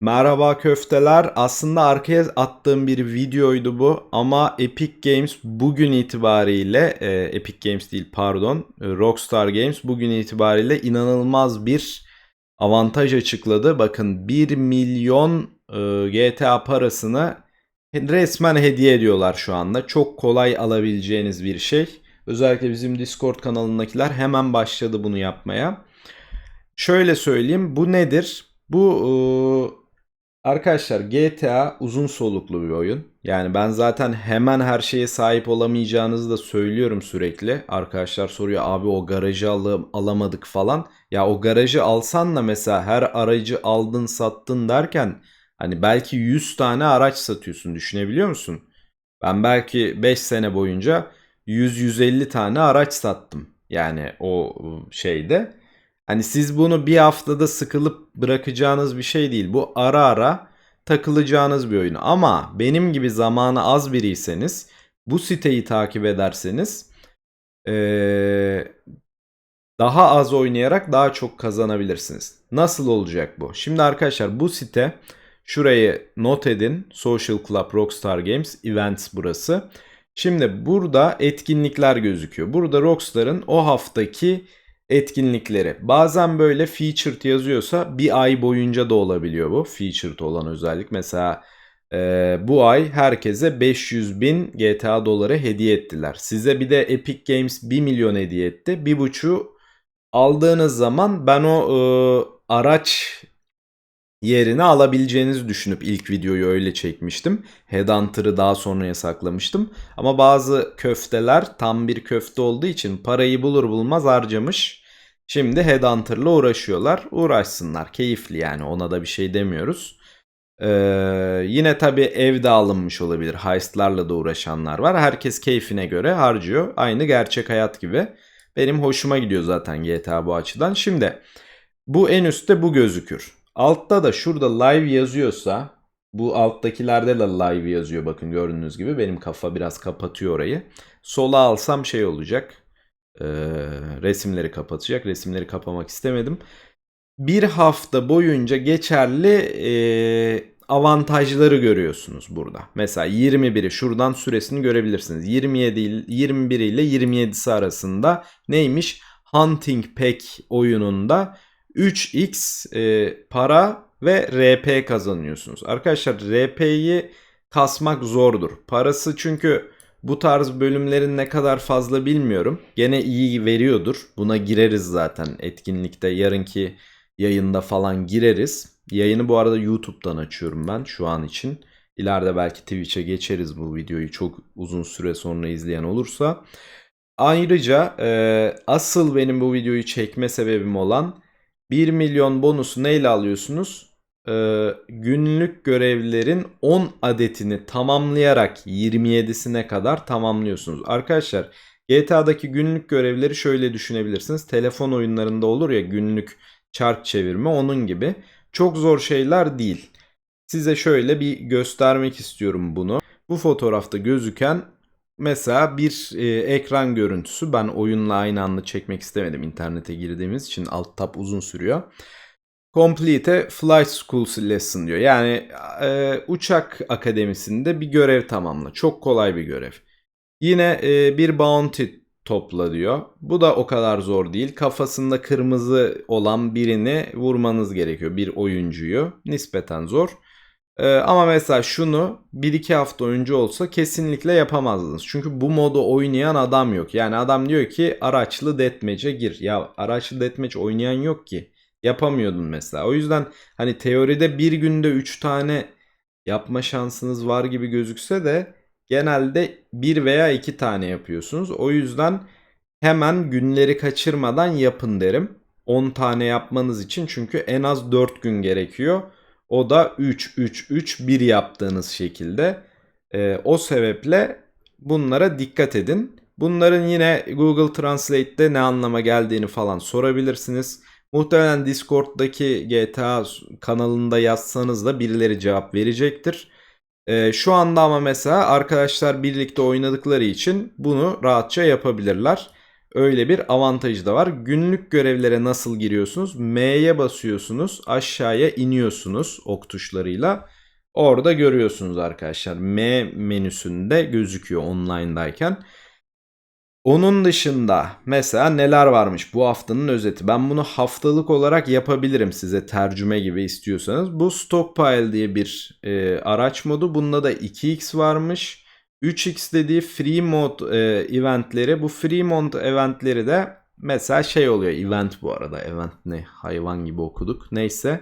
Merhaba köfteler. Aslında arkaya attığım bir videoydu bu ama Epic Games bugün itibariyle e, Epic Games değil pardon e, Rockstar Games bugün itibariyle inanılmaz bir avantaj açıkladı. Bakın 1 milyon e, GTA parasını resmen hediye ediyorlar şu anda. Çok kolay alabileceğiniz bir şey. Özellikle bizim Discord kanalındakiler hemen başladı bunu yapmaya. Şöyle söyleyeyim bu nedir? Bu e, arkadaşlar GTA uzun soluklu bir oyun. Yani ben zaten hemen her şeye sahip olamayacağınızı da söylüyorum sürekli. Arkadaşlar soruyor abi o garajı alı- alamadık falan. Ya o garajı alsan da mesela her aracı aldın sattın derken hani belki 100 tane araç satıyorsun düşünebiliyor musun? Ben belki 5 sene boyunca 100-150 tane araç sattım. Yani o ıı, şeyde. Hani siz bunu bir haftada sıkılıp bırakacağınız bir şey değil. Bu ara ara takılacağınız bir oyun. Ama benim gibi zamanı az biriyseniz bu siteyi takip ederseniz eee, daha az oynayarak daha çok kazanabilirsiniz. Nasıl olacak bu? Şimdi arkadaşlar bu site şurayı not edin. Social Club Rockstar Games Events burası. Şimdi burada etkinlikler gözüküyor. Burada Rockstar'ın o haftaki etkinlikleri. Bazen böyle featured yazıyorsa bir ay boyunca da olabiliyor bu. Featured olan özellik. Mesela e, bu ay herkese 500 bin GTA doları hediye ettiler. Size bir de Epic Games 1 milyon hediye etti. 1,5 aldığınız zaman ben o e, araç yerini alabileceğinizi düşünüp ilk videoyu öyle çekmiştim. Headhunter'ı daha sonraya saklamıştım. Ama bazı köfteler tam bir köfte olduğu için parayı bulur bulmaz harcamış. Şimdi Headhunter'la uğraşıyorlar. Uğraşsınlar. Keyifli yani ona da bir şey demiyoruz. Ee, yine tabii evde alınmış olabilir. Heist'larla da uğraşanlar var. Herkes keyfine göre harcıyor. Aynı gerçek hayat gibi. Benim hoşuma gidiyor zaten GTA bu açıdan. Şimdi bu en üstte bu gözükür. Altta da şurada live yazıyorsa bu alttakilerde de live yazıyor bakın gördüğünüz gibi. Benim kafa biraz kapatıyor orayı. Sola alsam şey olacak. Ee, resimleri kapatacak. Resimleri kapamak istemedim. Bir hafta boyunca geçerli e, avantajları görüyorsunuz burada. Mesela 21'i şuradan süresini görebilirsiniz. 27 il- 21 ile 27'si arasında neymiş? Hunting Pack oyununda 3x e, para ve RP kazanıyorsunuz. Arkadaşlar RP'yi kasmak zordur. Parası çünkü bu tarz bölümlerin ne kadar fazla bilmiyorum. Gene iyi veriyordur. Buna gireriz zaten etkinlikte yarınki yayında falan gireriz. Yayını bu arada YouTube'dan açıyorum ben şu an için. İleride belki Twitch'e geçeriz bu videoyu çok uzun süre sonra izleyen olursa. Ayrıca e, asıl benim bu videoyu çekme sebebim olan 1 milyon bonusu neyle alıyorsunuz? Ee, günlük görevlerin 10 adetini tamamlayarak 27'sine kadar tamamlıyorsunuz. Arkadaşlar GTA'daki günlük görevleri şöyle düşünebilirsiniz. Telefon oyunlarında olur ya günlük çark çevirme onun gibi. Çok zor şeyler değil. Size şöyle bir göstermek istiyorum bunu. Bu fotoğrafta gözüken mesela bir e, ekran görüntüsü. Ben oyunla aynı anda çekmek istemedim internete girdiğimiz için alt tab uzun sürüyor. Complete Flight School Lesson diyor. Yani e, uçak akademisinde bir görev tamamla. Çok kolay bir görev. Yine e, bir bounty topla diyor. Bu da o kadar zor değil. Kafasında kırmızı olan birini vurmanız gerekiyor. Bir oyuncuyu. Nispeten zor. Ee, ama mesela şunu 1-2 hafta önce olsa kesinlikle yapamazdınız. Çünkü bu modu oynayan adam yok. Yani adam diyor ki araçlı deathmatch'e gir. Ya araçlı deathmatch oynayan yok ki. Yapamıyordun mesela. O yüzden hani teoride bir günde 3 tane yapma şansınız var gibi gözükse de genelde 1 veya 2 tane yapıyorsunuz. O yüzden hemen günleri kaçırmadan yapın derim. 10 tane yapmanız için çünkü en az 4 gün gerekiyor. O da 3 3 3 1 yaptığınız şekilde. Ee, o sebeple bunlara dikkat edin. Bunların yine Google Translate'te ne anlama geldiğini falan sorabilirsiniz. Muhtemelen Discord'daki GTA kanalında yazsanız da birileri cevap verecektir. Ee, şu anda ama mesela arkadaşlar birlikte oynadıkları için bunu rahatça yapabilirler. Öyle bir avantajı da var. Günlük görevlere nasıl giriyorsunuz? M'ye basıyorsunuz. Aşağıya iniyorsunuz ok tuşlarıyla. Orada görüyorsunuz arkadaşlar. M menüsünde gözüküyor online'dayken. Onun dışında mesela neler varmış bu haftanın özeti. Ben bunu haftalık olarak yapabilirim size tercüme gibi istiyorsanız. Bu Stockpile diye bir e, araç modu. Bunda da 2x varmış. 3x dediği free mode e, eventleri. Bu free mode eventleri de mesela şey oluyor. Event bu arada. Event ne? Hayvan gibi okuduk. Neyse.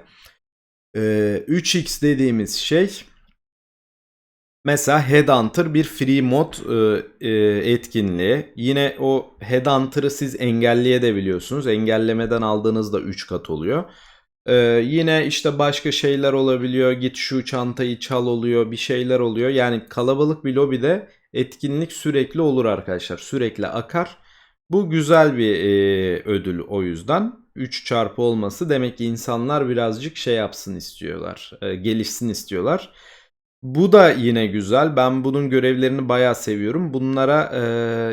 E, 3x dediğimiz şey Mesela Headhunter bir free mod e, etkinliği. Yine o Headhunter'ı siz engelleyebiliyorsunuz. Engellemeden aldığınızda 3 kat oluyor. E, yine işte başka şeyler olabiliyor. Git şu çantayı çal oluyor. Bir şeyler oluyor. Yani kalabalık bir lobide etkinlik sürekli olur arkadaşlar. Sürekli akar. Bu güzel bir e, ödül o yüzden. 3 çarpı olması demek ki insanlar birazcık şey yapsın istiyorlar. E, gelişsin istiyorlar. Bu da yine güzel. Ben bunun görevlerini bayağı seviyorum. Bunlara e,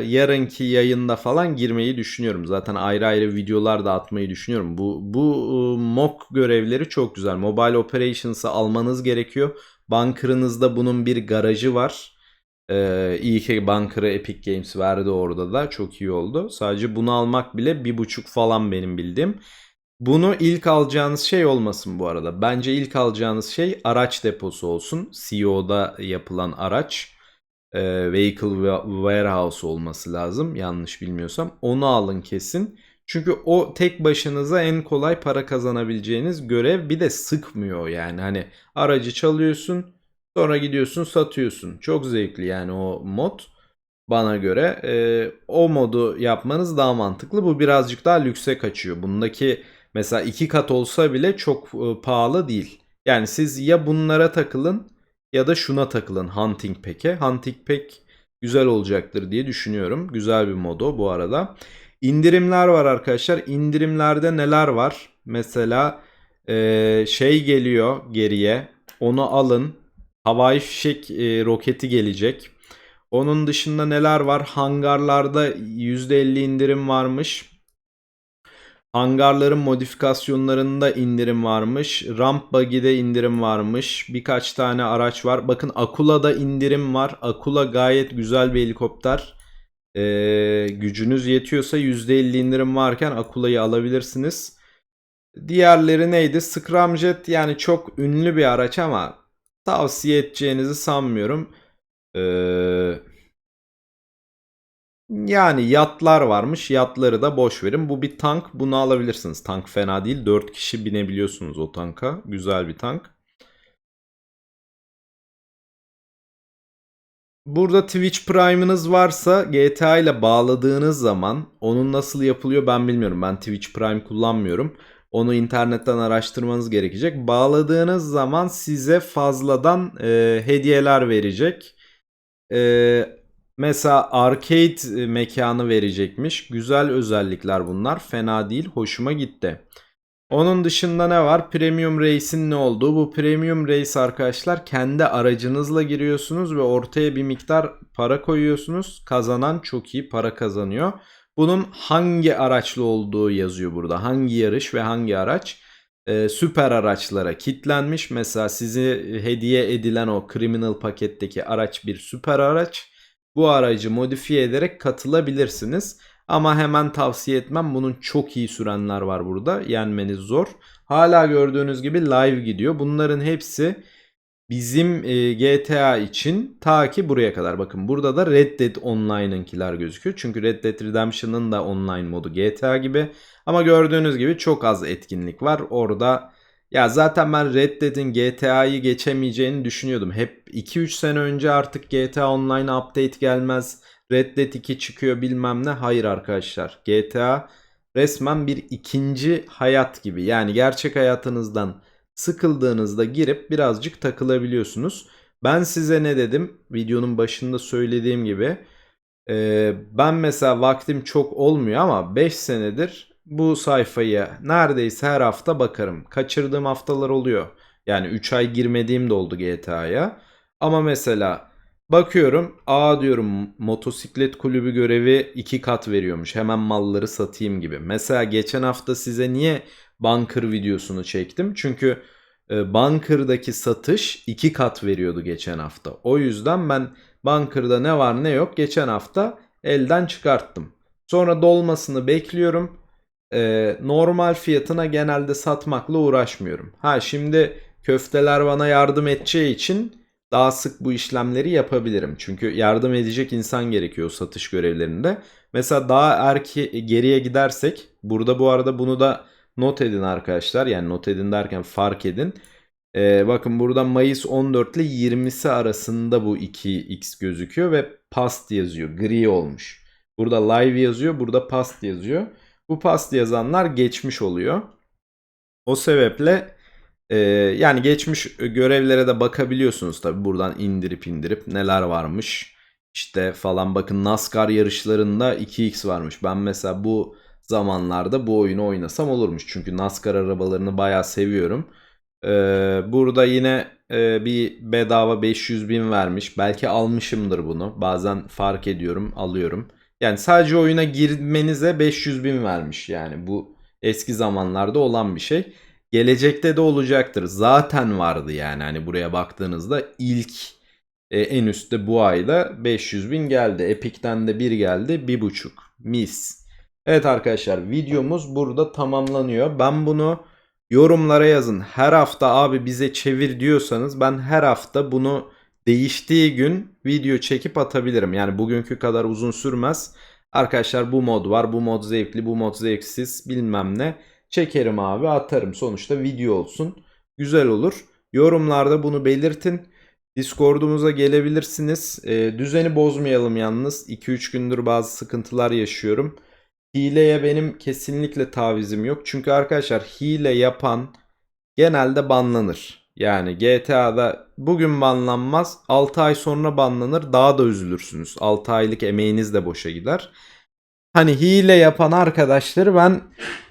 yarınki yayında falan girmeyi düşünüyorum. Zaten ayrı ayrı videolar da atmayı düşünüyorum. Bu bu e, mock görevleri çok güzel. Mobile Operations'ı almanız gerekiyor. Bunker'ınızda bunun bir garajı var. Ee, iyi ki Bunker'ı Epic Games verdi orada da. Çok iyi oldu. Sadece bunu almak bile bir buçuk falan benim bildiğim. Bunu ilk alacağınız şey olmasın bu arada. Bence ilk alacağınız şey araç deposu olsun. CEO'da yapılan araç. E, Vehicle Warehouse olması lazım. Yanlış bilmiyorsam. Onu alın kesin. Çünkü o tek başınıza en kolay para kazanabileceğiniz görev. Bir de sıkmıyor yani. Hani aracı çalıyorsun. Sonra gidiyorsun satıyorsun. Çok zevkli yani o mod bana göre. E, o modu yapmanız daha mantıklı. Bu birazcık daha lükse kaçıyor. Bundaki Mesela iki kat olsa bile çok e, pahalı değil. Yani siz ya bunlara takılın ya da şuna takılın Hunting Pack'e. Hunting Pack güzel olacaktır diye düşünüyorum. Güzel bir modo bu arada. İndirimler var arkadaşlar. İndirimlerde neler var? Mesela e, şey geliyor geriye. Onu alın. Havai fişek e, roketi gelecek. Onun dışında neler var? Hangarlarda %50 indirim varmış. Hangarların modifikasyonlarında indirim varmış. Ramp Buggy'de indirim varmış. Birkaç tane araç var. Bakın Akula'da indirim var. Akula gayet güzel bir helikopter. Ee, gücünüz yetiyorsa %50 indirim varken Akula'yı alabilirsiniz. Diğerleri neydi? Scramjet yani çok ünlü bir araç ama tavsiye edeceğinizi sanmıyorum. Eee yani yatlar varmış. Yatları da boş verin. Bu bir tank. Bunu alabilirsiniz. Tank fena değil. 4 kişi binebiliyorsunuz o tanka. Güzel bir tank. Burada Twitch Prime'ınız varsa GTA ile bağladığınız zaman onun nasıl yapılıyor ben bilmiyorum. Ben Twitch Prime kullanmıyorum. Onu internetten araştırmanız gerekecek. Bağladığınız zaman size fazladan e, hediyeler verecek. E, Mesela arcade e, mekanı verecekmiş. Güzel özellikler bunlar. Fena değil. Hoşuma gitti. Onun dışında ne var? Premium Race'in ne olduğu. Bu Premium Race arkadaşlar kendi aracınızla giriyorsunuz ve ortaya bir miktar para koyuyorsunuz. Kazanan çok iyi para kazanıyor. Bunun hangi araçlı olduğu yazıyor burada. Hangi yarış ve hangi araç. Ee, süper araçlara kitlenmiş. Mesela sizi hediye edilen o criminal paketteki araç bir süper araç. Bu aracı modifiye ederek katılabilirsiniz. Ama hemen tavsiye etmem. Bunun çok iyi sürenler var burada. Yenmeniz zor. Hala gördüğünüz gibi live gidiyor. Bunların hepsi bizim e, GTA için ta ki buraya kadar. Bakın burada da Red Dead Online'ınkiler gözüküyor. Çünkü Red Dead Redemption'ın da online modu GTA gibi. Ama gördüğünüz gibi çok az etkinlik var. Orada ya zaten ben Red Dead'in GTA'yı geçemeyeceğini düşünüyordum. Hep 2-3 sene önce artık GTA Online update gelmez. Red Dead 2 çıkıyor bilmem ne. Hayır arkadaşlar. GTA resmen bir ikinci hayat gibi. Yani gerçek hayatınızdan sıkıldığınızda girip birazcık takılabiliyorsunuz. Ben size ne dedim? Videonun başında söylediğim gibi. ben mesela vaktim çok olmuyor ama 5 senedir bu sayfayı neredeyse her hafta bakarım. Kaçırdığım haftalar oluyor. Yani 3 ay girmediğim de oldu GTA'ya. Ama mesela Bakıyorum. Aa diyorum motosiklet kulübü görevi iki kat veriyormuş. Hemen malları satayım gibi. Mesela geçen hafta size niye Bunker videosunu çektim? Çünkü e, Bunker'daki satış iki kat veriyordu geçen hafta. O yüzden ben Bunker'da ne var ne yok geçen hafta elden çıkarttım. Sonra dolmasını bekliyorum. E, normal fiyatına genelde satmakla uğraşmıyorum. Ha şimdi köfteler bana yardım edeceği için daha sık bu işlemleri yapabilirim. Çünkü yardım edecek insan gerekiyor satış görevlerinde. Mesela daha erke geriye gidersek burada bu arada bunu da not edin arkadaşlar. Yani not edin derken fark edin. Ee, bakın burada Mayıs 14 ile 20'si arasında bu 2x gözüküyor ve past yazıyor. Gri olmuş. Burada live yazıyor, burada past yazıyor. Bu past yazanlar geçmiş oluyor. O sebeple e, yani geçmiş görevlere de bakabiliyorsunuz tabi buradan indirip indirip neler varmış. İşte falan bakın NASCAR yarışlarında 2x varmış. Ben mesela bu zamanlarda bu oyunu oynasam olurmuş. Çünkü NASCAR arabalarını bayağı seviyorum. Ee, burada yine e, bir bedava 500 bin vermiş. Belki almışımdır bunu. Bazen fark ediyorum, alıyorum. Yani sadece oyuna girmenize 500 bin vermiş. Yani bu eski zamanlarda olan bir şey. Gelecekte de olacaktır. Zaten vardı yani hani buraya baktığınızda ilk e, en üstte bu ayda 500 bin geldi. Epic'ten de bir geldi. 1.5 mis. Evet arkadaşlar videomuz burada tamamlanıyor. Ben bunu yorumlara yazın. Her hafta abi bize çevir diyorsanız ben her hafta bunu değiştiği gün video çekip atabilirim. Yani bugünkü kadar uzun sürmez. Arkadaşlar bu mod var, bu mod zevkli, bu mod zevksiz bilmem ne. Çekerim abi atarım. Sonuçta video olsun. Güzel olur. Yorumlarda bunu belirtin. Discord'umuza gelebilirsiniz. E, düzeni bozmayalım yalnız. 2-3 gündür bazı sıkıntılar yaşıyorum. Hileye benim kesinlikle tavizim yok. Çünkü arkadaşlar hile yapan genelde banlanır. Yani GTA'da bugün banlanmaz, 6 ay sonra banlanır, daha da üzülürsünüz. 6 aylık emeğiniz de boşa gider. Hani hile yapan arkadaşları ben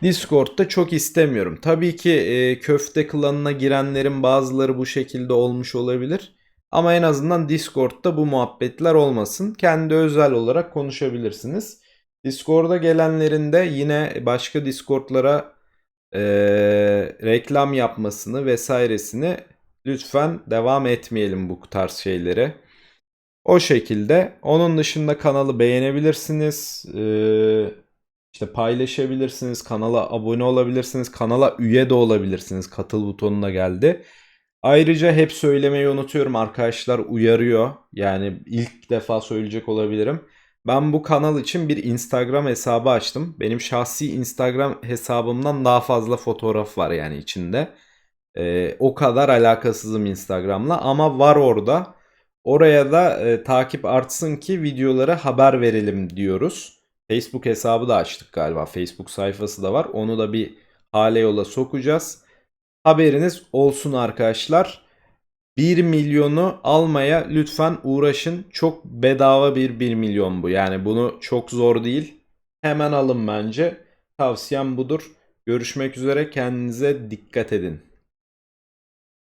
Discord'da çok istemiyorum. Tabii ki e, köfte klanına girenlerin bazıları bu şekilde olmuş olabilir. Ama en azından Discord'da bu muhabbetler olmasın. Kendi özel olarak konuşabilirsiniz. Discord'a gelenlerin de yine başka Discord'lara e, reklam yapmasını vesairesini lütfen devam etmeyelim bu tarz şeylere. O şekilde. Onun dışında kanalı beğenebilirsiniz. Ee, işte paylaşabilirsiniz. Kanala abone olabilirsiniz. Kanala üye de olabilirsiniz. Katıl butonuna geldi. Ayrıca hep söylemeyi unutuyorum. Arkadaşlar uyarıyor. Yani ilk defa söyleyecek olabilirim. Ben bu kanal için bir Instagram hesabı açtım. Benim şahsi Instagram hesabımdan daha fazla fotoğraf var yani içinde. Ee, o kadar alakasızım Instagram'la ama var orada. Oraya da e, takip artsın ki videolara haber verelim diyoruz. Facebook hesabı da açtık galiba. Facebook sayfası da var. Onu da bir hale yola sokacağız. Haberiniz olsun arkadaşlar. 1 milyonu almaya lütfen uğraşın. Çok bedava bir 1 milyon bu. Yani bunu çok zor değil. Hemen alın bence. Tavsiyem budur. Görüşmek üzere. Kendinize dikkat edin.